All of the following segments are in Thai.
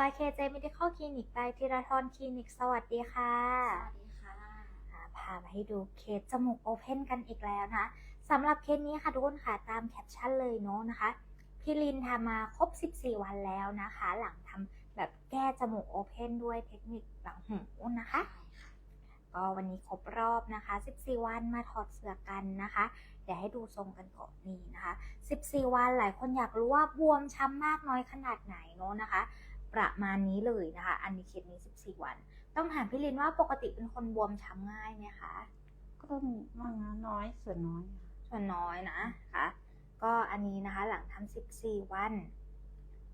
YKJ Medical Clinic ไปทีราทรคลินิก สวัสดีค่ะสวัสดีค่ะอ่าพามาให้ดูเคสจมูกโอเพนกันอีกแล้วนะคะสำหรับเคสนี้ค่ะทุกคนค่ะตามแคปชั่นเลยเนาะนะคะพี่ลินทำมาครบ 14 วันแล้วนะคะ หลังทำแบบแก้จมูกโอเพนด้วยเทคนิคหลังหูนะคะก็วันนี้ครบรอบนะคะ 14 วันมาถอดเสื้อกันนะคะ เดี๋ยวให้ดูทรงกันก่อนนี่นะคะ 14 วันหลายคนอยากรู้ว่าบวมช้ำมากน้อยขนาดไหนเนาะนะคะ ประมาณนี้เลยนะคะ อันนี้เคสนี้ 14 วัน ต้องถามพี่ลินว่าปกติเป็นคนบวมช้ำง่ายไหมคะ ก็มากนะน้อยส่วนน้อย ส่วนน้อยนะคะก็อันนี้นะคะหลังทำ14 วัน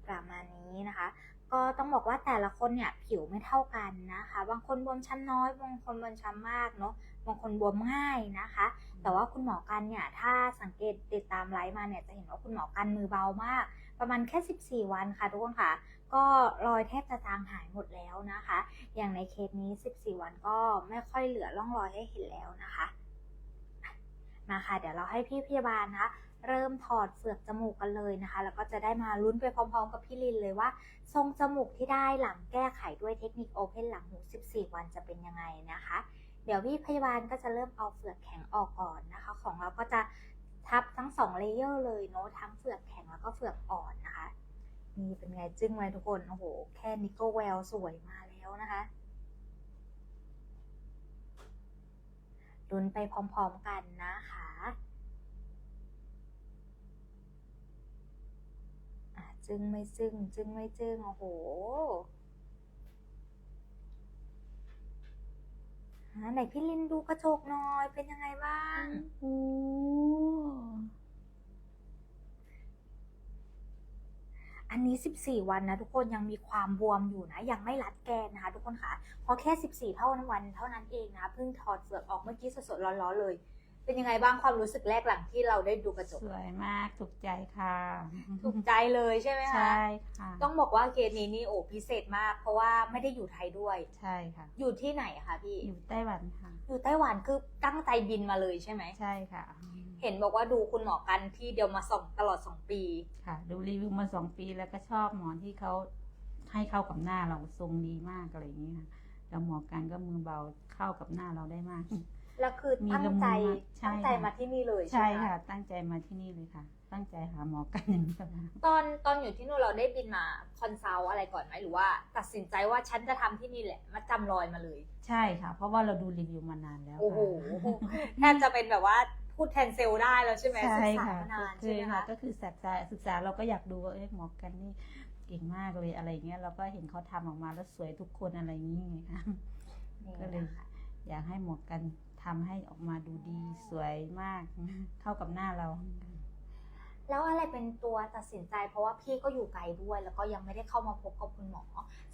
ประมาณนี้นะคะ ก็ต้องบอกว่าแต่ละคนเนี่ยผิวไม่เท่ากันนะคะ บางคนบวมช้ำน้อย บางคนบวมช้ำมากเนาะ บางคนบวมง่ายนะคะ แต่ว่าคุณหมอกันเนี่ย ถ้าสังเกตติดตามไลฟ์มาเนี่ยจะเห็นว่าคุณหมอกันมือเบามาก ประมาณแค่ 14 วันค่ะทุกคนค่ะ ก็รอยแทบจะจางหายหมดแล้วนะคะ อย่างในเคสนี้ 14 วันก็ไม่ค่อยเหลือร่องรอยให้เห็นแล้วนะคะมาค่ะเดี๋ยวเราให้พี่พยาบาลนะคะเริ่มถอดเฟือกจมูกกันเลยนะคะ แล้วก็จะได้มาลุ้นไปพร้อมๆ กับพี่ลินเลยว่า ทรงจมูกที่ได้หลังแก้ไขด้วยเทคนิคโอเพนหลังหู 14 วันจะเป็นยังไงนะคะ เดี๋ยวพี่พยาบาลก็จะเริ่มเอาเฟือกแข็งออกก่อนนะคะ ของเราก็จะทับทั้งสองเลเยอร์เลยเนาะทั้งเฟือกแข็งแล้วก็เฟือกอ่อนนะคะ นี่เป็นไงจึ้งไหมทุกคน โอ้โห แค่นี้ก็แววสวยมาแล้วนะคะลุ้นไปพร้อมๆกันนะคะจึ้งไม่จึ้งจึ้งไม่จึ้งโอ้โหอะไหนพี่ลินดูกระจกหน่อยเป็นยังไงบ้าง โอ้ อั นนี้14 วันนะทุกคนยังมีความบวมอยู่นะยังไม่รัดแกนนะคะ ทุกคนค่ะเพราะแค่ 14 เท่านั้นวันเท่านั้นเองนะเพิ่งถอดเฟือกออกเมื่อกี้สดๆร้อนๆเลย เป็นยังไงบ้างความรู้สึกแรกหลังที่เราได้ดูกระจกสวยมากถูกใจค่ะ ถูกใจเลยใช่ไหมคะใช่ค่ะต้องบอกว่าเคสนี้นี่โอ้พิเศษมาก เพราะว่าไม่ได้อยู่ไทยด้วยใช่ค่ะ อยู่ที่ไหนคะพี่อยู่ไต้หวันค่ะ อยู่ไต้หวันคือตั้งใจบินมาเลยใช่ไหมใช่ค่ะ เห็นบอกว่าดูคุณหมอกันที่เดียวมาส่องตลอด2ปี ค่ะ ดูรีวิวมาสองปีแล้วก็ชอบหมอนที่เขาให้เข้ากับหน้าเราทรงดีมากอะไรอย่างนี้ค่ะแล้วหมอกันก็มือเบาเข้ากับหน้าเราได้มาก แล้วคือมีตั้งละมุนใจมากใช่ตั้งใจค่ะมาที่นี่เลยใช่ใช่ไหมค่ะ ตั้งใจมาที่นี่เลยค่ะ ตั้งใจหาหมอกันอย่างนี้ค่ะตอนตอนอยู่ที่นู่นเราได้บินมาคอนซัลท์อะไรก่อนไหมหรือว่า ตัดสินใจว่าฉันจะทำที่นี่แหละมาจำรอยมาเลย ใช่ค่ะ เพราะว่าเราดูรีวิวมานานแล้วโอ้โหค่ะแทบจะเป็นแบบว่า พูดแทนเซลได้แล้วใช่ไหมศึใช่กษาค่ะมานานคืใช่อไหมค่ะคะก็คือศึกษาศึกษาเราก็อยากดูว่าเอ๊ะหมอกันนี่เก่งมากเลยอะไรเงี้ยเราก็เห็นเขาทำออกมาแล้วสวยทุกคนอะไรอย่างนี้ไงคะนี่ก็เลยนะคะอยากให้หมอกันทำให้ออกมาดูดีสวยมากเข้ากับหน้าเรา แล้วอะไรเป็นตัวตัดสินใจ เพราะว่าพี่ก็อยู่ไกลด้วย แล้วก็ยังไม่ได้เข้ามาพบกับคุณหมอ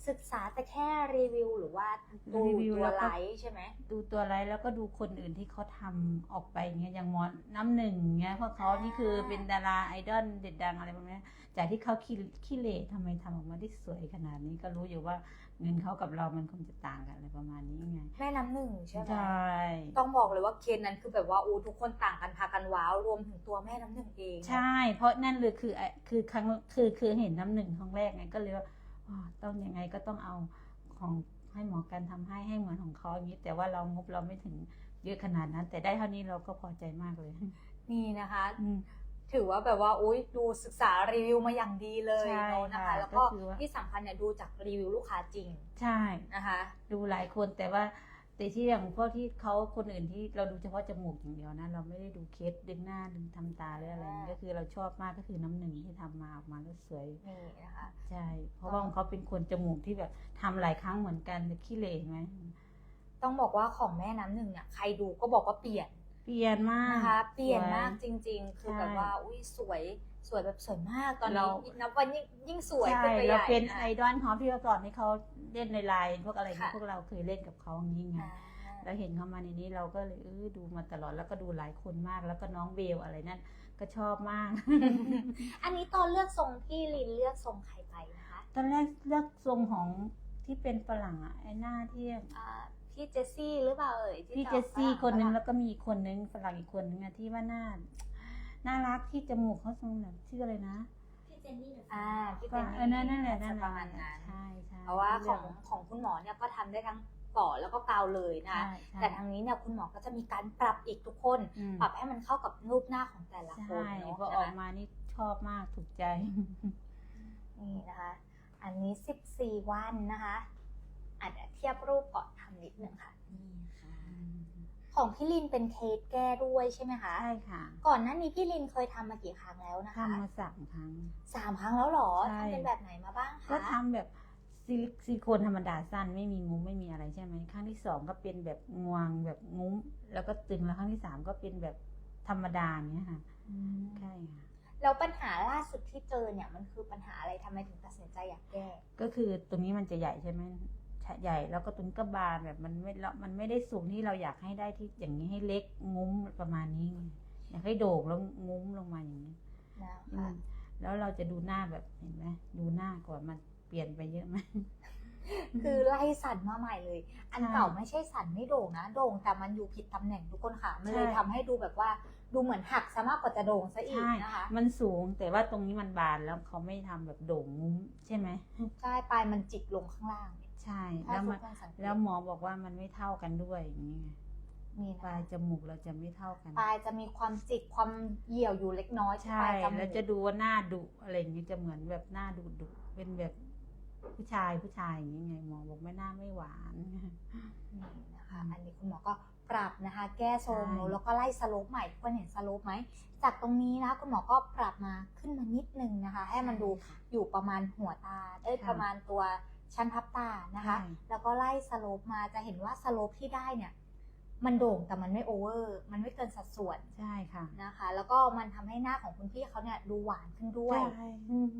ศึกษาแต่แค่รีวิว หรือว่าดูรีวิวตัวแล้วก็ ไลฟ์ใช่ไหม ดูตัวไรแล้วก็ดูคนอื่นที่เขาทำออกไปเงี้ยอย่างหมอน้ำหนึ่งเงี้ยเพราะเขานี่คือเป็นดาราไอดอลเด็ดดังอะไรแบบเนี้ยจากที่เขาขี้ขี้เหร่ทำไมทำออกมาได้สวยขนาดนี้ก็รู้อยู่ว่าเงินเขากับเรามันคงจะต่างกันอะไรประมาณนี้ไงแม่น้ำหนึ่งใช่ไหม ใช่ต้องบอกเลยว่าเคสนั้นคือแบบว่าอู้ทุกคนต่างกันพากันว้าว รวมถึงตัวแม่น้ำหนึ่งเอง ใช่เพราะนั่นเลยคือไอ้คือครั้งคือคือเห็นน้ำหนึ่งครั้งแรกไงก็เลยว่าอ๋อต้องยังไงก็ต้องเอาของให้หมอกันทำให้ให้เหมือนของเขาอย่างนี้ แต่ว่าเรางบเราไม่ถึงเยอะขนาดนั้น แต่ได้เท่านี้เราก็พอใจมากเลย นี่นะคะอืมถือว่าแบบว่าอุ้ยดูศึกษารีวิวมาอย่างดีเลยใช่เนาะนะคะค่ะแล้วก็ก็คือว่าที่สำคัญเนี่ยดูจากรีวิวลูกค้าจริง ใช่นะคะ ดูหลายคนแต่ว่า แต่ที่อย่างพวกที่เขาคนอื่นที่เราดูเฉพาะจมูกอย่างเดียวนะเราไม่ได้ดูเคสดึงหน้าดึงทำตาหรืออะไรอย่างนี้ก็คือเราชอบมากก็คือน้ำหนึ่งที่ทำมาออกมาแล้วสวยนี่นะคะ ใช่เพราะว่าของเขาเป็นคนจมูกที่แบบทำหลายครั้งเหมือนกันแต่ขี้เหร่ไหม ต้องบอกว่าของแม่น้ำหนึ่งเนี่ยใครดูก็บอกว่าเปลี่ยน เปลี่ยนมาก นะคะเปลี่ยนสวมากจริง ๆ คือใช่แบบว่าอุ้ยสวยสวยแบบสวยมากตอนเรานี้นับวันยิ่งยิ่งสวยใช่ขึ้นไปใหเราญ่เป็นนะไอดอลเขาที่เมื่อก่อนที่เขาเล่นในไลน์พวกอะไรที่ค่ะพวกเราเคยเล่นกับเขาอย่างนี้ไงอ่าแล้วเห็นเขามาในนี้เราก็เลยเออดูมาตลอดแล้วก็ดูหลายคนมากแล้วก็น้องเบลอะไรนั่นก็ชอบมาก อันนี้ตอนเลือกทรงพี่ลินเลือกทรงใครไปนะคะ ตอนแรกเลือกทรงของที่เป็นฝรั่งอะไอ้หน้าที่อ่า พี่เจสซี่หรือเปล่าเอ่ยที่พี่เจสซี่คนนึงแล้วก็มีอีกคนนึงฝรั่งอีกคนนึงอะที่ว่าหน้าน่ารักที่จมูกเขาทรงแบบชื่ออะไรนะพี่เจนนี่เดอะอ่าพี่ก็เป็นเออนั่นนั่นแหละนั่นจะแหปละระมาณนั้น ใช่ใช่เพราะว่าของของคุณหมอเนี่ยก็ทำได้ทั้งก่อแล้วก็กาวเลยนะ ใช่คะใช่แต่ทางนี้เนี่ยคุณหมอก็จะมีการปรับอีกทุกคน อืมปรับให้มันเข้ากับรูปหน้าของแต่ละคนใช่เนาะพอนะออกคะมานี่ชอบมากถูกใจ นี่นะคะ อันนี้ 14 วันนะคะอาจจะเทียบรูปก่อนทำ นิดหนึ่งค่ะนี่ค่ะ ของพี่ลินเป็นเคสแก้ด้วยใช่ไหมคะ ใช่ค่ะ ก่อนหน้านี้พี่ลินเคยทำมากี่ครั้งแล้วนะคะทำมาสามครั้งสามครั้งแล้วเหรอใช่ทำเป็นแบบไหนมาบ้างคะก็ทำแบบซิลิซิลิโคนธรรมดาสั้นไม่มีงุ้มไม่มีอะไรใช่ไหมครั้งที่สองก็เป็นแบบงวงแบบงุ้ม แล้วก็ตึงแล้วครั้งที่สามก็เป็นแบบธรรมดาเนี้ยค่ะอืมใช่ค่ะแล้วปัญหาล่าสุดที่เจอเนี่ยมันคือปัญหาอะไรทำไมถึงตัดสินใจอยากแก้ก็คือตรงนี้มันจะใหญ่ใช่ไหม ใหญ่แล้วก็ตรงนี้ก็บานแบบมันไม่แล้วมันไม่ได้สูงที่เราอยากให้ได้ที่อย่างนี้ให้เล็กงุ้มประมาณนี้ไงอยากให้โด่งแล้วงุ้มลงมาอย่างนี้นะอืคะมแล้วเราจะดูหน้าแบบเห็นไหมดูหน้าก่อนมันเปลี่ยนไปเยอะไหมคือไล่สันมาใหม่เลย อันใช่เก่าไม่ใช่สันไม่โด่งนะ โด่งแต่มันอยู่ผิดตำแหน่งทุกคนค่ะ มันเลยใช่ทำให้ดูแบบว่า ดูเหมือนหักซะมากกว่าจะโด่งซะอีกใช่นะคะ มันสูงแต่ว่าตรงนี้มันบานแล้วเขาไม่ทำแบบโด่งงุ้มใช่ไหมใช่ปลายมันจิกลงข้างล่างใช่ถ้าแล้วทุมักนคนสังเกตแล้วหมอบอกว่ามันไม่เท่ากันด้วยอย่างนี้ไงนี่ปลานะยจมูกเราจะไม่เท่ากัน ปลายจะมีความจิกความเหี่ยวอยู่เล็กน้อยที่ใช่ปลายจมูแล้วกจะดูว่าหน้าดุอะไรอย่างนี้จะเหมือนแบบหน้าดุดุเป็นแบบผู้ชายผู้ชายอย่างนี้ไงหมอบอกไม่หน้าไม่หวาน นี่นะคะอันนี้คุณหมอก็ ปรับนะคะ แก้ทรงใช่แล้วก็ไล่สโลปใหม่ทุกคนเห็นสโลปไหม จากตรงนี้นะคะคุณหมอก็ปรับมาขึ้นมานิดนึงนะคะ ให้มันดูอยู่ประมาณหัวตาเอ้ยประมาณตัวชั้นทับตานะคะใช่แล้วก็ไล่สโลปมาจะเห็นว่าสโลปที่ได้เนี่ย มันโด่งแต่มันไม่โอเวอร์ มันไม่เกินสัดส่วนใช่ค่ะนะคะ แล้วก็มันทำให้หน้าของคุณพี่เขาเนี่ยดูหวานขึ้นด้วย ใช่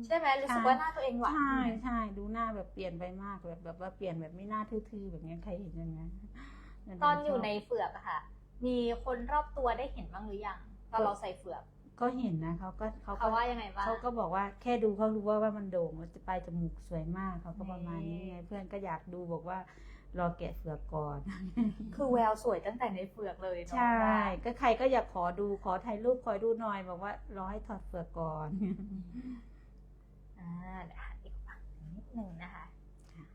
ใช่ไหมรู้สึกว่าหน้าตัวเองหวานใช่ขึ้นไหมใช่ดูหน้าแบบเปลี่ยนไปมากแบบแบบว่าเปลี่ยนแบบไม่น่าทื่อๆแบบนี้ใครเห็นยังไง ตอนอยู่ในเฟือกอะค่ะ มีคนรอบตัวได้เห็นบ้างหรือยังตอนเราใส่เฟือก ก็เห็นนะเขาก็เขาก็เขาว่ายังไงบ้างเขาก็บอกว่าแค่ดูเขารู้ว่าว่ามันโด่งมันจะปลายจมูกสวยมากเขาก็ประมาณนี้นี่ไงเพื่อนก็อยากดูบอกว่ารอแกะเฟือกก่อน คือแววสวยตั้งแต่ในเฟือกเลยเนาะใช่ ก็ใครก็อยากขอดูขอถ่ายรูปขอดูหน่อยบอกว่ารอให้ถอดเฟือกก่อน อ่าเดี๋ยวหันอีกฝั่งนิดหนึ่งนะคะ ค่ะ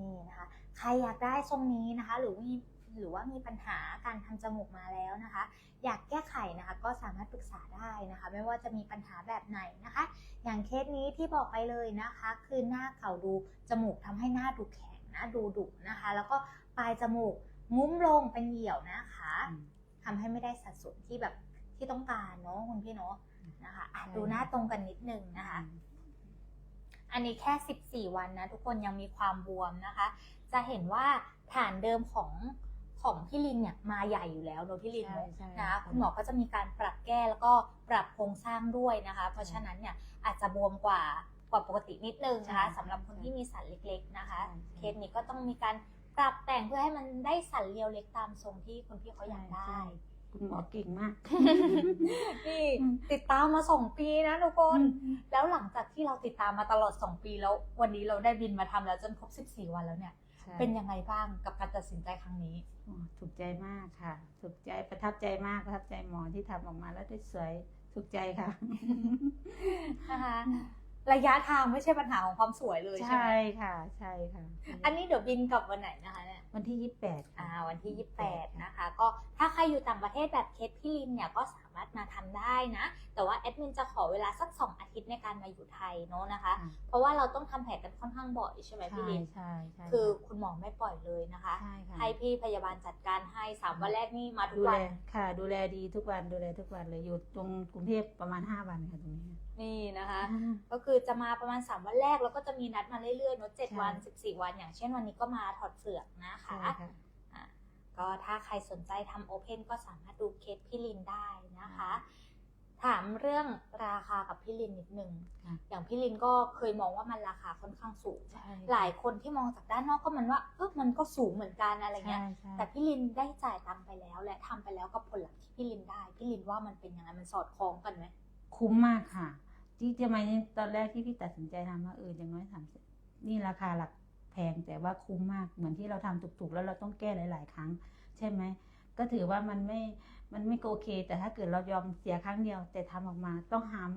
นี่นะคะ ใครอยากได้ทรงนี้นะคะ หรือมีหรือว่ามีปัญหาการทำจมูกมาแล้วนะคะ อยากแก้ไขนะคะก็สามารถปรึกษาได้นะคะ ไม่ว่าจะมีปัญหาแบบไหนนะคะ อย่างเคสนี้ที่บอกไปเลยนะคะ คือหน้าเก่าดูจมูกทำให้หน้าดูแข็งนะดูดุนะคะ แล้วก็ปลายจมูกงุ้มลงเป็นเหี่ยวนะคะอืมทำให้ไม่ได้สัดส่วนที่แบบที่ต้องการเนาะคุณพี่เนาะนะคะอะใช่ดูหน้าตรงกันนิดนึงนะคะ อันนี้แค่ 14 วันนะทุกคนยังมีความบวมนะคะ จะเห็นว่าฐานเดิมของของพี่ลินเนี่ยมาใหญ่อยู่แล้วเนอะพี่ลินใช่เนอะใช่นะคุณหมอก็จะมีการปรับแก้แล้วก็ปรับโครงสร้างด้วยนะคะ เพราะฉะนั้นเนี่ยอาจจะบวมกว่ากว่าปกตินิดนึงนะคะใช่สำหรับคนที่มีสันเล็กๆนะคะ ใช่ เคสนี้ก็ต้องมีการปรับแต่งเพื่อให้มันได้สันเรียวเล็กตามทรงที่คุณพี่เขาอยากได้ใช่ คุณหมอเก่งมาก นี่อืมติดตามมาสองปีนะทุกคน แล้วหลังจากที่เราติดตามมาตลอด2ปีแล้ว วันนี้เราได้บินมาทำแล้วจนครบ14วันแล้วเนี่ยใช่เป็นยังไงบ้างกับการตัดสินใจครั้งนี้โอ้ถูกใจมากค่ะ ถูกใจประทับใจมากประทับใจหมอที่ทำออกมาแล้วได้สวยถูกใจค่ะนะคะ ระยะทางไม่ใช่ปัญหาของความสวยเลยใช่ใช่ไหมค่ะ ใช่ค่ะ อันนี้เดี๋ยวบินกลับวันไหนนะคะเนี่ย วันที่ยี่สิบแปดอ่าวันที่ 28 นะคะ ก็ถ้าใครอยู่ต่างประเทศแบบเคสพี่ลินเนี่ยก็สามารถมาทำได้นะ แต่ว่าแอดมินจะขอเวลาสัก 2 อาทิตย์ในการมาอยู่ไทยเนอะนะคะเพราะว่าเราต้องทำแผลกันค่อนข้างบ่อยใช่ไหมพี่ใช่ลิน ใช่ใช่คือคุณหมอไม่ปล่อยเลยนะคะ ใช่ค่ะให้พี่พยาบาลจัดการให้สามวันแรกนี่มาทุกดูวัแลน ค่ะ ดูแลดีทุกวันดูแลทุกวันเลยอยู่ตรงกรุงเทพประมาณห้าวันค่ะตรงนี้ นี่นะคะ ก็คือจะมาประมาณ 3 วันแรก แล้วก็จะมีนัดมาเรื่อยๆเนอะเจ็ดใช่วัน 14 วัน อย่างเช่นวันนี้ก็มาถอดเฟือกนะคะใช่ค่ะอะก็ถ้าใครสนใจทำโอเพนก็สามารถดูเคสพี่ลินได้นะคะ ถามเรื่องราคากับพี่ลินนิดนึงค่ะอย่างพี่ลินก็เคยมองว่ามันราคาค่อนข้างสูงใช่หลายคนที่มองจากด้านนอกก็มันว่าเออมันก็สูงเหมือนกันอะไรเงี้ยใช่ใช่แต่พี่ลินได้จ่ายตังค์ไปแล้ว และทำไปแล้วกับผลลัพธ์ที่พี่ลินได้ พี่ลินว่ามันเป็นยังไงมันสอดคล้องกันไหมคุ้มมากค่ะ ที่ทำไมตอนแรกที่พี่ตัดสินใจทำว่าเอออย่างน้อยสามสิบนี่ราคาหลักแพงแต่ว่าคุ้มมากเหมือนที่เราทำถูกๆ แล้วเราต้องแก้หลาย ๆ ครั้ง ใช่ไหมก็ถือว่ามันไม่มันไม่โอเค แต่ถ้าเกิดเรายอมเสียครั้งเดียว แต่ทำออกมาต้องหาม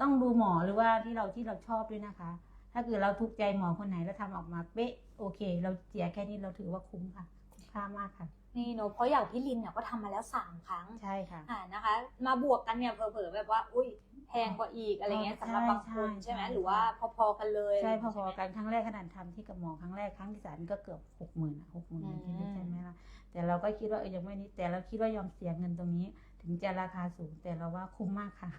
ต้องดูหมอหรือว่าที่เราที่เราชอบด้วยนะคะ ถ้าเกิดเราถูกใจหมอคนไหนแล้วทำออกมาเป๊ะโอเค เราเสียแค่นี้เราถือว่าคุ้มค่ะคุ้มค่ามากค่ะนี่เนอะเพราะอย่างพี่ลินเนี่ยก็ทำมาแล้วสามครั้งใช่ค่ะอ่านะคะ มาบวกกันเนี่ยเผลอๆแบบว่า อุ้ยแพ งกว่าอีกอะไรเงี้ยใช่สำหรับบางคนใช่ใช่ไหมใช่หรือว่าพอๆกันเลยใช่พไหมอๆกันครั้งแรกขนาดทำที่กับหมอครั้งแรกครั้งที่สามนี่ก็เกือบหกหมื่นหกหมื่นอืมที่นี่ใช่ไหมล่ะแต่เราก็คิดว่าเออยังไม่นี้แต่เราคิดว่ายอมเสียเงินตรงนี้ ถึงจะราคาสูงแต่เราว่าคุ้มมากค่ะ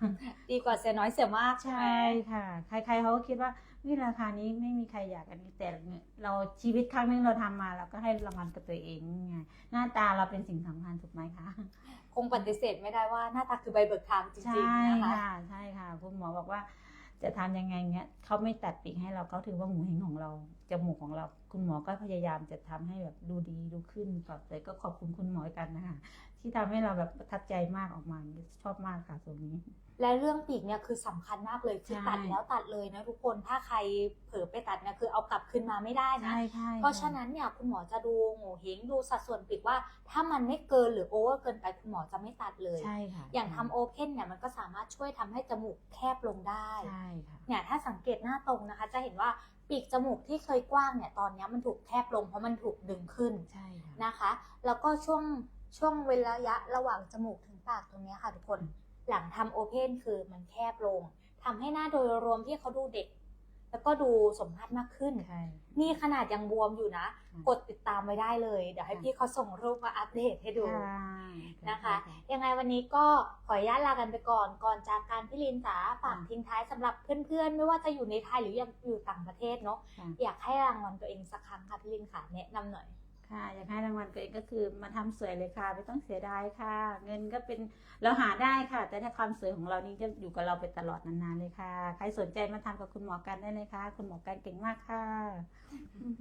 ดีกว่าเสียน้อยเสียมากใช่ไหมใช่ค่ะ ใครๆเขาก็คิดว่า วิราคานี้ไม่มีใครอยากกันนี้แต่เราชีวิตครั้งหนึงเราทำมาเราก็ให้รางวัลกับตัวเองไงหน้าตาเราเป็นสิ่งสำคัญถูกไหมคะ คงปฏิเสธไม่ได้ว่าหน้าตาคือใบเบิกทางจริใช่งๆนะคะค่ะใช่ค่ะคุณหมอบอกว่าจะทำยังไงเงี้ยเขาไม่ตัดปีกให้เราเขาถือว่าหมูเห็งของเราจมูกของเรา คุณหมอก็พยายามจะทำให้แบบดูดีดูขึ้นปรับแต่ก็ขอบคุณคุณหมอกันนะคะที่ทำให้เราแบบประทับใจมากออกมาชอบมากค่ะตรงนี้ และเรื่องปีกเนี่ยคือสำคัญมากเลยคือใช่ตัดแล้วตัดเลยนะทุกคนถ้าใครเผลอไปตัดเนี่ยคือเอากลับคืนมาไม่ได้นะใช่ใช่เพราะฉะนั้นเนี่ยคุณหมอจะดูโง่เฮงดูสัดส่วนปีกว่า ถ้ามันไม่เกินหรือโอเวอร์เกินไปคุณหมอจะไม่ตัดเลยใช่ค่ะอย่างทำโอเพนเนี่ยมันก็สามารถช่วยทำให้จมูกแคบลงได้ใช่ค่ะเนี่ยถ้าสังเกตหน้าตรงนะคะ จะเห็นว่าปีกจมูกที่เคยกว้างเนี่ยตอนเนี้ยมันถูกแคบลงเพราะมันถูกดึงขึ้นใช่ค่ะนะคะ แล้วก็ช่วงช่วงเวลาระยะระหว่างจมูกถึงปากตรงเนี้ยค่ะทุกคน หลังทำโอเพนคือมันแคบลงทำให้หน้าโดยรวมที่เขาดูเด็ก แล้วก็ดูสมมาตรมากขึ้นใช่นี่ขนาดยังบวมอยู่นะค่ะกดติดตามไว้ได้เลย เดี๋ยวให้พี่เขาส่งรูปมาอัปเดตให้ดูค่ะนะคะ ยังไงวันนี้ก็ขออนุญาตลากันไปก่อน ก่อนจากการพี่ลินจ๋าฝากทิ้งท้ายสำหรับเพื่อนๆ ไม่ว่าจะอยู่ในไทยหรือยังอยู่ต่างประเทศเนาะค่ะอยากให้รางวัลตัวเองสักครั้งค่ะพี่ลินค่ะแนะนำหน่อย ค่ะ อยากให้รางวัลตัวเองก็คือมาทำสวยเลยค่ะ ไม่ต้องเสียดายค่ะ เงินก็เป็นเราหาได้ค่ะ แต่ถ้าความสวยของเรานี่จะอยู่กับเราไปตลอดนานๆเลยค่ะ ใครสนใจมาทำกับคุณหมอกันได้เลยค่ะ คุณหมอกันเก่งมากค่ะ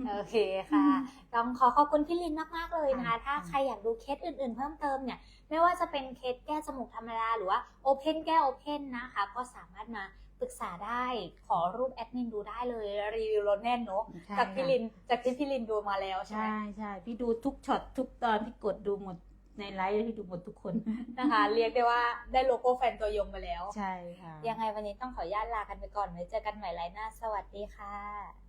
โอเคค่ะต้องขอขอบคุณพี่ลินมากๆเลยนะคะค่ะถ้าใครอยากดูเคสอื่นๆ เพิ่มเติมเนี่ย ไม่ว่าจะเป็นเคสแก้จมูกธรรมดาหรือว่าโอเพนแก้โอเพนนะคะ ก็สามารถมาปรึกษาได้ขอรูปแอดมินดูได้เลย รีวิวรถแน่นเนอะใช่จากพี่ค่ะลินจากที่พี่ลินดูมาแล้วใช่ไหมใช่ใช่พี่ดูทุกช็อตทุกตอนที่กดดูหมดในไลฟ์พี่ดูหมดทุกคนนะคะ เรียกได้ว่าได้โลโก้แฟนตัวยงไปแล้ว ใช่ค่ะ ยังไงวันนี้ต้องขออนุญาตลากันไปก่อนไว้เจอกันใหม่ไลน์หน้า สวัสดีค่ะ